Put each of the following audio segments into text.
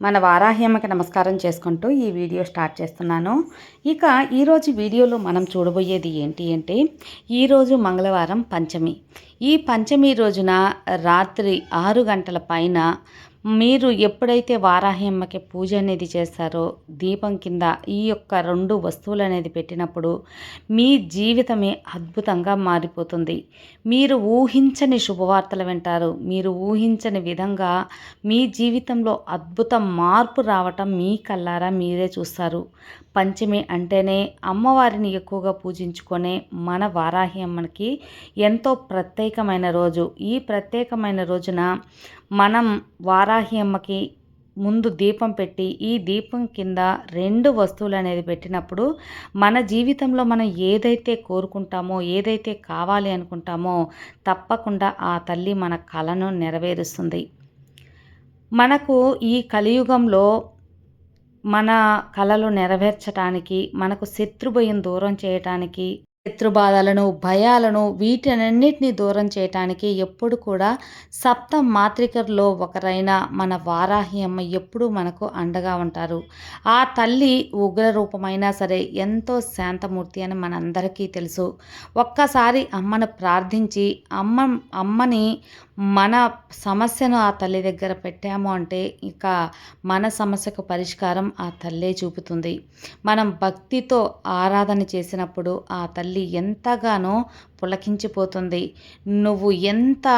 మన వారాహ్యమ్మకి నమస్కారం చేసుకుంటూ ఈ వీడియో స్టార్ట్ చేస్తున్నాను. ఇక ఈరోజు వీడియోలో మనం చూడబోయేది ఏంటి అంటే ఈరోజు మంగళవారం పంచమి. ఈ పంచమి రోజున రాత్రి ఆరు గంటల పైన మీరు ఎప్పుడైతే వారాహ్యమ్మకి పూజ అనేది చేస్తారో దీపం కింద ఈ యొక్క రెండు వస్తువులు అనేది పెట్టినప్పుడు మీ జీవితమే అద్భుతంగా మారిపోతుంది. మీరు ఊహించని శుభవార్తలు వింటారు. మీరు ఊహించని విధంగా మీ జీవితంలో అద్భుతం మార్పు రావటం మీ కల్లారా మీరే చూస్తారు. పంచమి అంటేనే అమ్మవారిని ఎక్కువగా పూజించుకునే మన వారాహి అమ్మకి ఎంతో ప్రత్యేకమైన రోజు. ఈ ప్రత్యేకమైన రోజున మనం వారాహి అమ్మకి ముందు దీపం పెట్టి ఈ దీపం కింద రెండు వస్తువులు అనేది పెట్టినప్పుడు మన జీవితంలో మనం ఏదైతే కోరుకుంటామో ఏదైతే కావాలి అనుకుంటామో తప్పకుండా ఆ తల్లి మన కళను నెరవేరుస్తుంది. మనకు ఈ కలియుగంలో మన కళలు నెరవేర్చటానికి మనకు శత్రుభయం దూరం చేయటానికి శత్రుబాధలను భయాలను వీటినన్నిటినీ దూరం చేయటానికి ఎప్పుడు కూడా సప్త మాత్రికల్లో ఒకరైన మన వారాహి అమ్మ ఎప్పుడూ మనకు అండగా ఉంటారు. ఆ తల్లి ఉగ్ర రూపమైనా సరే ఎంతో శాంతమూర్తి అని మనందరికీ తెలుసు. ఒక్కసారి అమ్మను ప్రార్థించి అమ్మ అమ్మని మన సమస్యను ఆ తల్లి దగ్గర పెట్టాము అంటే ఇక మన సమస్యకు పరిష్కారం ఆ తల్లే చూపుతుంది. మనం భక్తితో ఆరాధన చేసినప్పుడు ఆ తల్లి ఎంతగానో పులకించిపోతుంది. నువ్వు ఎంత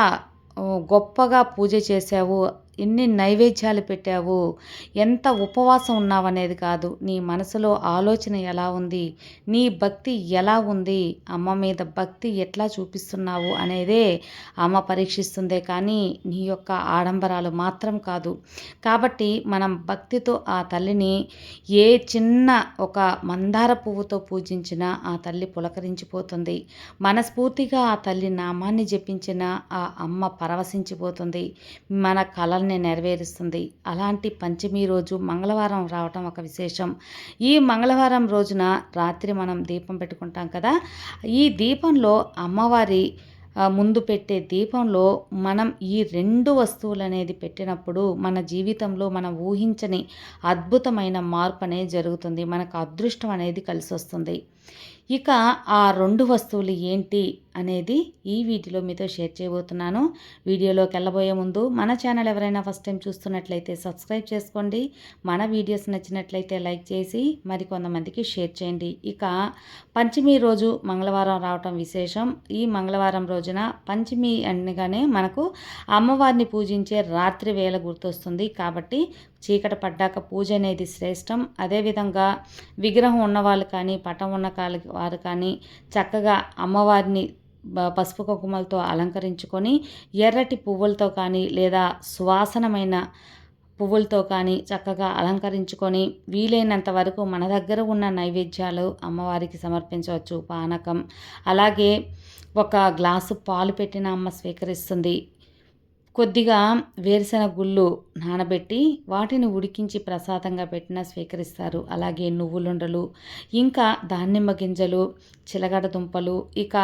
గొప్పగా పూజ చేశావు ఎన్ని నైవేద్యాలు పెట్టావు? ఎంత ఉపవాసం ఉన్నావనేది కాదు. నీ మనసులో ఆలోచన ఎలా ఉంది? నీ భక్తి ఎలా ఉంది? అమ్మ మీద భక్తి ఎట్లా చూపిస్తున్నావు అనేదే అమ్మ పరీక్షిస్తుందే కానీ నీ యొక్క ఆడంబరాలు మాత్రం కాదు. కాబట్టి మనం భక్తితో ఆ తల్లిని ఏ చిన్న ఒక మందార పువ్వుతో పూజించినా ఆ తల్లి పులకరించిపోతుంది. మనస్ఫూర్తిగా ఆ తల్లి నామాన్ని జపించిన ఆ అమ్మ పరవశించిపోతుంది. మన కళని కళల్ని నెరవేరుస్తుంది. అలాంటి పంచమి రోజు మంగళవారం రావటం ఒక విశేషం. ఈ మంగళవారం రోజున రాత్రి మనం దీపం పెట్టుకుంటాం కదా ఈ దీపంలో అమ్మవారి ముందు పెట్టే దీపంలో మనం ఈ రెండు వస్తువులు అనేది పెట్టినప్పుడు మన జీవితంలో మనం ఊహించని అద్భుతమైన మార్పు అనేది జరుగుతుంది. మనకు అదృష్టం అనేది కలిసి వస్తుంది ఇక ఆ రెండు వస్తువులు ఏంటి? అనేది ఈ వీడియోలో మీతో షేర్ చేయబోతున్నాను. వీడియోలోకి వెళ్ళబోయే ముందు మన ఛానల్ ఎవరైనా ఫస్ట్ టైం చూస్తున్నట్లయితే సబ్స్క్రైబ్ చేసుకోండి. మన వీడియోస్ నచ్చినట్లయితే లైక్ చేసి మరి కొంతమందికి షేర్ చేయండి. ఇక పంచమి రోజు మంగళవారం రావటం విశేషం. ఈ మంగళవారం రోజున పంచమి అనగానే మనకు అమ్మవారిని పూజించే రాత్రి వేళ గుర్తొస్తుంది. కాబట్టి చీకట పడ్డాక పూజ అనేది శ్రేష్టం. అదేవిధంగా విగ్రహం ఉన్నవాళ్ళు కానీ పటం ఉన్న వారు కానీ చక్కగా అమ్మవారిని పసుపు కుంకుమలతో అలంకరించుకొని ఎర్రటి పువ్వులతో కానీ లేదా సువాసనమైన పువ్వులతో కానీ చక్కగా అలంకరించుకొని వీలైనంత వరకు మన దగ్గర ఉన్న నైవేద్యాలు అమ్మవారికి సమర్పించవచ్చు పానకం. అలాగే ఒక గ్లాసు పాలు పెట్టిన అమ్మ స్వీకరిస్తుంది. కొద్దిగా వేరుశెనగ గుళ్ళు నానబెట్టి వాటిని ఉడికించి ప్రసాదంగా పెట్టినా స్వీకరిస్తారు. అలాగే నువ్వులుండలు ఇంకా దానిమ్మ గింజలు చిలగడ దుంపలు ఇక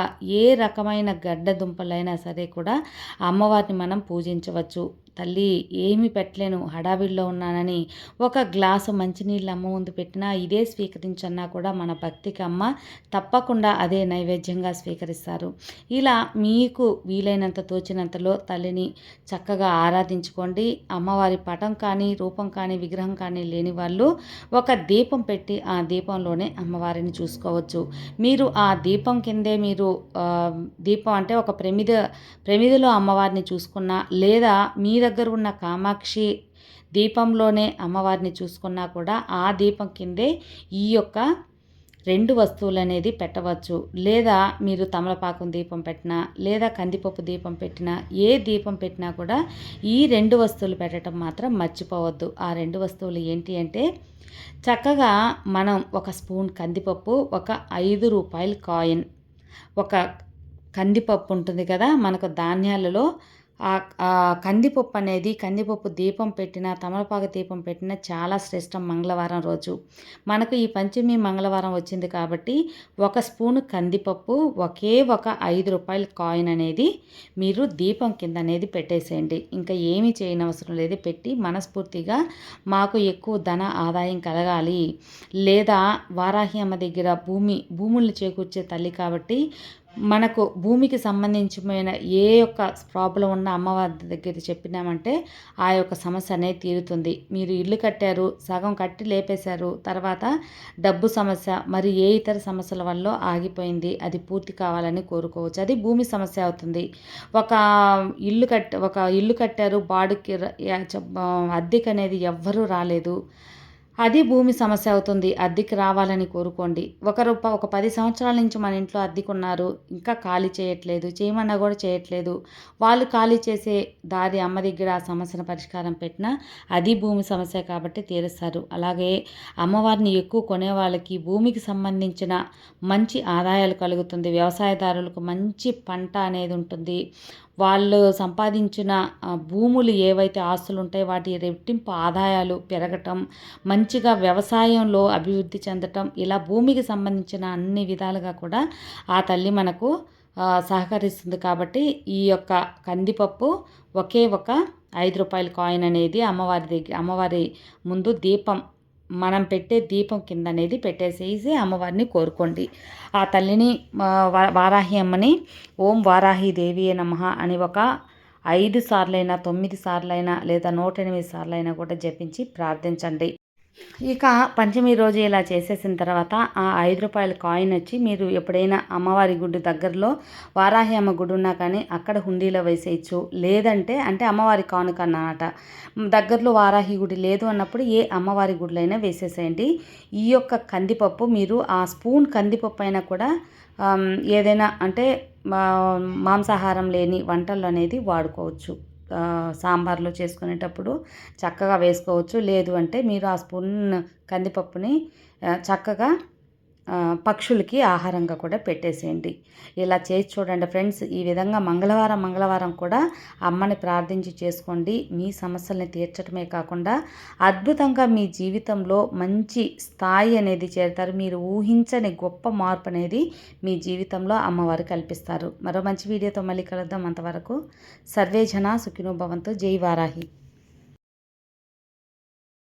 ఏ రకమైన గడ్డ దుంపలైనా సరే కూడా అమ్మవారిని మనం పూజించవచ్చు. తల్లి ఏమి పెట్టలేను హడావిడిలో ఉన్నానని ఒక గ్లాసు మంచినీళ్ళు అమ్మ ముందు పెట్టినా ఇదే స్వీకరించన్నా కూడా మన భక్తికి అమ్మ తప్పకుండా అదే నైవేద్యంగా స్వీకరిస్తారు. ఇలా మీకు వీలైనంత తోచినంతలో తల్లిని చక్కగా ఆరాధించుకోండి. అమ్మవారి పటం కానీ రూపం కానీ విగ్రహం కానీ లేని వాళ్ళు ఒక దీపం పెట్టి ఆ దీపంలోనే అమ్మవారిని చూసుకోవచ్చు. మీరు ఆ దీపం కిందే మీరు దీపం అంటే ఒక ప్రమిద ప్రమిదలో అమ్మవారిని చూసుకున్నా లేదా మీద దగ్గర ఉన్న కామాక్షి దీపంలోనే అమ్మవారిని చూసుకున్నా కూడా ఆ దీపం కిందే ఈ యొక్క రెండు వస్తువులు అనేది పెట్టవచ్చు. లేదా మీరు తమలపాకం దీపం పెట్టినా లేదా కందిపప్పు దీపం పెట్టినా ఏ దీపం పెట్టినా కూడా ఈ రెండు వస్తువులు పెట్టడం మాత్రం మర్చిపోవద్దు. ఆ రెండు వస్తువులు ఏంటి అంటే చక్కగా మనం ఒక స్పూన్ కందిపప్పు ఒక ఐదు రూపాయల కాయిన్ ఒక కందిపప్పు ఉంటుంది కదా మనకు ధాన్యాలలో కందిపప్పు అనేది కందిపప్పు దీపం పెట్టిన తమలపాకు దీపం పెట్టిన చాలా శ్రేష్టం మంగళవారం రోజు. మనకు ఈ పంచమి మంగళవారం వచ్చింది కాబట్టి ఒక స్పూను కందిపప్పు ఒకే ఒక ఐదు రూపాయల కాయిన్ అనేది మీరు దీపం కింద అనేది పెట్టేసేయండి. ఇంకా ఏమీ చేయనవసరం లేదు. పెట్టి మనస్ఫూర్తిగా మాకు ఎక్కువ ధన ఆదాయం కలగాలి. లేదా వారాహి అమ్మ దగ్గర భూమి భూముల్ని చేకూర్చే తల్లి కాబట్టి మనకు భూమికి సంబంధించిన ఏ యొక్క ప్రాబ్లం ఉన్న అమ్మవారి దగ్గర చెప్పినామంటే ఆ యొక్క సమస్య అనేది తీరుతుంది. మీరు ఇల్లు కట్టారు సగం కట్టి లేపేశారు తర్వాత డబ్బు సమస్య మరి ఏ ఇతర సమస్యల వల్ల ఆగిపోయింది అది పూర్తి కావాలని కోరుకోవచ్చు. అది భూమి సమస్య అవుతుంది. ఒక ఇల్లు కట్ ఒక ఇల్లు కట్టారు బాడుకి అద్దెకి అనేది ఎవ్వరూ రాలేదు. అది భూమి సమస్య అవుతుంది. అద్దెకి రావాలని కోరుకోండి. ఒకరు ఒక పది సంవత్సరాల నుంచి మన ఇంట్లో అద్దెకున్నారు. ఇంకా ఖాళీ చేయట్లేదు. చేయమన్నా కూడా చేయట్లేదు. వాళ్ళు ఖాళీ చేసే దారి అమ్మ దగ్గర ఆ సమస్యను పరిష్కారం పెట్టినా అది భూమి సమస్య కాబట్టి తీరుస్తారు. అలాగే అమ్మవారిని ఎక్కువ కొనే వాళ్ళకి భూమికి సంబంధించిన మంచి ఆదాయాలు కలుగుతుంది. వ్యవసాయదారులకు మంచి పంట అనేది ఉంటుంది. వాళ్ళు సంపాదించిన భూములు ఏవైతే ఆస్తులు ఉంటాయో వాటి రెట్టింపు ఆదాయాలు పెరగటం మంచి మంచిగా వ్యవసాయంలో అభివృద్ధి చెందటం ఇలా భూమికి సంబంధించిన అన్ని విధాలుగా కూడా ఆ తల్లి మనకు సహకరిస్తుంది కాబట్టి ఈ యొక్క కందిపప్పు ఒకే ఒక ఐదు రూపాయల కాయిన్ అనేది అమ్మవారి దగ్గర అమ్మవారి ముందు దీపం మనం పెట్టే దీపం కింద అనేది పెట్టేసేసి అమ్మవారిని కోరుకోండి. ఆ తల్లిని వారాహి అమ్మని ఓం వారాహి దేవి నమ అని ఒక ఐదు సార్లైనా తొమ్మిది సార్లైనా లేదా నూట ఎనిమిది సార్లైనా కూడా జపించి ప్రార్థించండి. ఇక పంచమి రోజు ఇలా చేసేసిన తర్వాత ఆ ఐదు రూపాయల కాయిన్ వచ్చి మీరు ఎప్పుడైనా అమ్మవారి గుడి దగ్గరలో వారాహి అమ్మ గుడి ఉన్నా కానీ అక్కడ హుండీలో వేసేయచ్చు. లేదంటే అంటే అమ్మవారి కానుక అన్నమాట. దగ్గరలో వారాహి గుడి లేదు అన్నప్పుడు ఏ అమ్మవారి గుడిలైనా వేసేసేయండి. ఈ యొక్క కందిపప్పు మీరు ఆ స్పూన్ కందిపప్పు అయినా కూడా ఏదైనా అంటే మాంసాహారం లేని వంటలు అనేది వాడుకోవచ్చు. సాంబార్లో చేసుకునేటప్పుడు చక్కగా వేసుకోవచ్చు. లేదు అంటే మీరు ఆ స్పూన్ కందిపప్పుని చక్కగా పక్షులకి ఆహారంగా కూడా పెట్టేసేయండి. ఇలా చేసి చూడండి ఫ్రెండ్స్ ఈ విధంగా మంగళవారం మంగళవారం కూడా అమ్మని ప్రార్థించి చేసుకోండి. మీ సమస్యల్ని తీర్చడమే కాకుండా అద్భుతంగా మీ జీవితంలో మంచి స్థాయి అనేది చేరుతారు. మీరు ఊహించని గొప్ప మార్పు అనేది మీ జీవితంలో అమ్మవారు కల్పిస్తారు. మరో మంచి వీడియోతో మళ్ళీ కలుద్దాం అంతవరకు. సర్వే జన సుఖినో భవంతు. జై వారాహి.